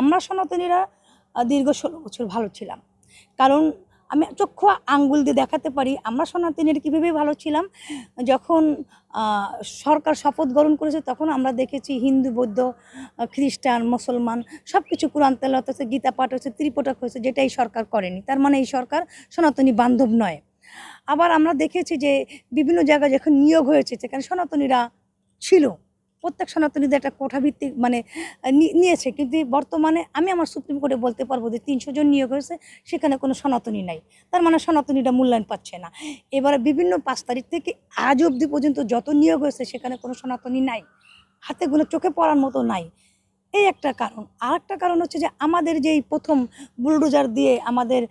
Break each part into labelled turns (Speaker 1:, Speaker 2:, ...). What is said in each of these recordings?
Speaker 1: আমরা সনাতনীরা দীর্ঘ ষোলো বছর ভালো ছিলাম। কারণ আমি চক্ষু আঙ্গুল দিয়ে দেখাতে পারি, আমরা সনাতনীরা কীভাবে ভালো ছিলাম? যখন সরকার শপথ গ্রহণ করেছে, তখন আমরা দেখেছি হিন্দু, বৌদ্ধ খ্রিস্টান, মুসলমান সব কিছু কোরআন তেলাওয়াত হচ্ছে গীতা পাঠ হচ্ছে ত্রিপটক হয়েছে যেটা এই সরকার করেনি। তার মানে এই সরকার সনাতনী বান্ধব নয়। আবার আমরা দেখেছি যে বিভিন্ন জায়গায় যখন নিয়োগ হয়েছে সেখানে সনাতনীরা ছিল প্রত্যেক সনাতনীদের একটা কোঠাভিত্তিক মানে নিয়েছে। কিন্তু বর্তমানে আমি আমার সুপ্রিম কোর্টে বলতে পারব যে তিনশো জন নিয়োগ হয়েছে, সেখানে কোনো সনাতনী নাই। তার মানে সনাতনীটা মূল্যায়ন পাচ্ছে না। এবারে বিভিন্ন পাঁচ তারিখ থেকে আজ অবধি পর্যন্ত যত নিয়োগ হয়েছে, সেখানে কোনো সনাতনী নাই। হাতে গুলো চোখে পড়ার মতো নাই। এই একটা কারণ। আর একটা কারণ হচ্ছে যে আমাদের যেই প্রথম বুলডোজার দিয়ে আমাদের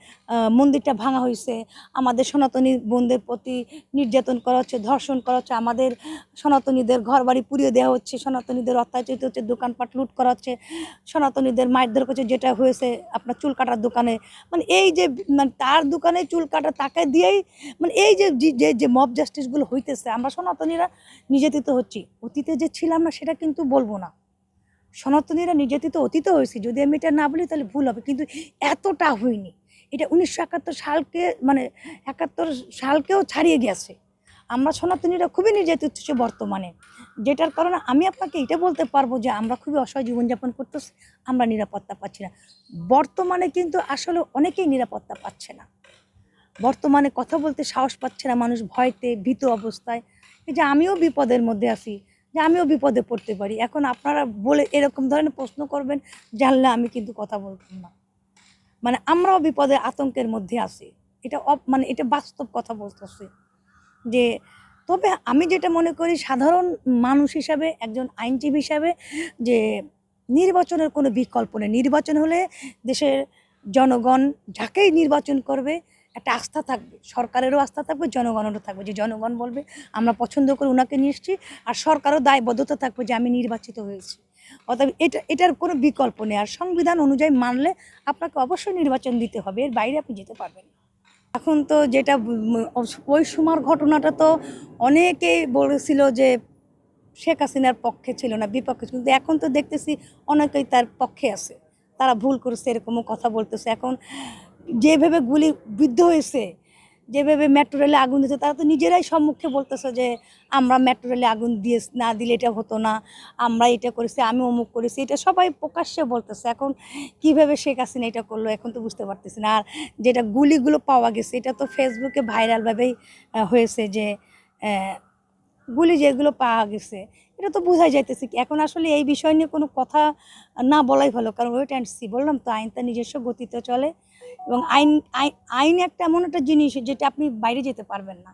Speaker 1: মন্দিরটা ভাঙা হয়েছে, আমাদের সনাতনী বোনদের প্রতি নির্যাতন করা হচ্ছে, ধর্ষণ করা হচ্ছে, আমাদের সনাতনীদের ঘর বাড়ি পুড়িয়ে দেওয়া হচ্ছে, সনাতনীদের অত্যাচারিত হচ্ছে, দোকানপাট লুট করা হচ্ছে, সনাতনীদের মায়ের করছে, যেটা হয়েছে আপনার চুল কাটার দোকানে। মানে এই যে মানে তার দোকানে চুল কাটা, তাকে দিয়েই মানে এই যে, যে- যে মব জাস্টিসগুলো হইতেছে, আমরা সনাতনীরা নির্যাতিত হচ্ছি। অতীতে যে ছিলাম না, সেটা কিন্তু বলব না। সনাতনীরা নির্যাতিত অতীত হয়েছি। যদি আমি এটা না বলি তাহলে ভুল হবে। কিন্তু এতটা হয়নি। এটা উনিশশো একাত্তর সালকে মানে একাত্তর সালকেও ছাড়িয়ে গেছে। আমরা সনাতনীরা খুবই নির্যাতিত হচ্ছে বর্তমানে। যেটার কারণে আমি আপনাকে এটা বলতে পারব যে আমরা খুবই অসহায় জীবনযাপন করতেছি, আমরা নিরাপত্তা পাচ্ছি না। বর্তমানে কিন্তু আসলে অনেকেই নিরাপত্তা পাচ্ছে না। বর্তমানে কথা বলতে সাহস পাচ্ছে না মানুষ ভয়তে, ভীত অবস্থায়। এই যে আমিও বিপদের মধ্যে আছি। যে আমিও বিপদে পড়তে পারি। এখন আপনারা বলে এরকম ধরনের প্রশ্ন করবেন, জানলে আমি কিন্তু কথা বলতাম না। মানে আমরাও বিপদে, আতঙ্কের মধ্যে আছি। এটা অপ মানে এটা বাস্তব কথা বলতেছি। যে তবে আমি যেটা মনে করি, সাধারণ মানুষ হিসাবে, একজন আইনজীবী হিসাবে, যে নির্বাচনের কোনো বিকল্প নেই। নির্বাচন হলে দেশের জনগণ যাকেই নির্বাচন করবে একটা আস্থা থাকবে, সরকারেরও আস্থা থাকবে, জনগণেরও থাকবে যে জনগণ বলবে, আমরা পছন্দ করে ওনাকে নিয়ে আর সরকারও দায়বদ্ধতা থাকবে যে আমি নির্বাচিত হয়েছি অতএব এটা, এটার কোনো বিকল্প নেই আর সংবিধান অনুযায়ী মানলে আপনাকে অবশ্যই নির্বাচন দিতে হবে, এর বাইরে আপনি যেতে পারবেন। এখন তো যেটা ওই সময়ের ঘটনাটা তো অনেকেই বলেছিল যে শেখ হাসিনার পক্ষে ছিল না, বিপক্ষে। কিন্তু এখন তো দেখতেছি অনেকেই তার পক্ষে আছে তারা ভুল করেছে, এরকমও কথা বলতেছে এখন যেভাবে গুলি বিদ্ধ হয়েছে, যেভাবে মেট্রো রেলে আগুন দিয়েছে, তারা তো নিজেরাই সম্মুখে বলতেছে যে আমরা মেট্রো রেলে আগুন দিয়ে না দিলে এটা হতো না, আমরা এটা করেছি, আমি অমুক করেছি, এটা সবাই প্রকাশ্যে বলতেছে। এখন কীভাবে শেখ হাসিনা এটা করল এখন তো বুঝতে পারতেছি না। আর যেটা গুলিগুলো পাওয়া গেছে, এটা তো ফেসবুকে ভাইরালভাবেই হয়েছে যে গুলি যেগুলো পাওয়া গেছে, এটা তো বোঝাই যাইতেছে এখন আসলে এই বিষয় নিয়ে কোনো কথা না বলাই ভালো, কারণ ওয়েট অ্যান্ড সি বললাম তো আইন তার নিজস্ব গতিতে চলে এবং আইন আইন আইন একটা এমন একটা জিনিস যেটা আপনি বাইরে যেতে পারবেন না।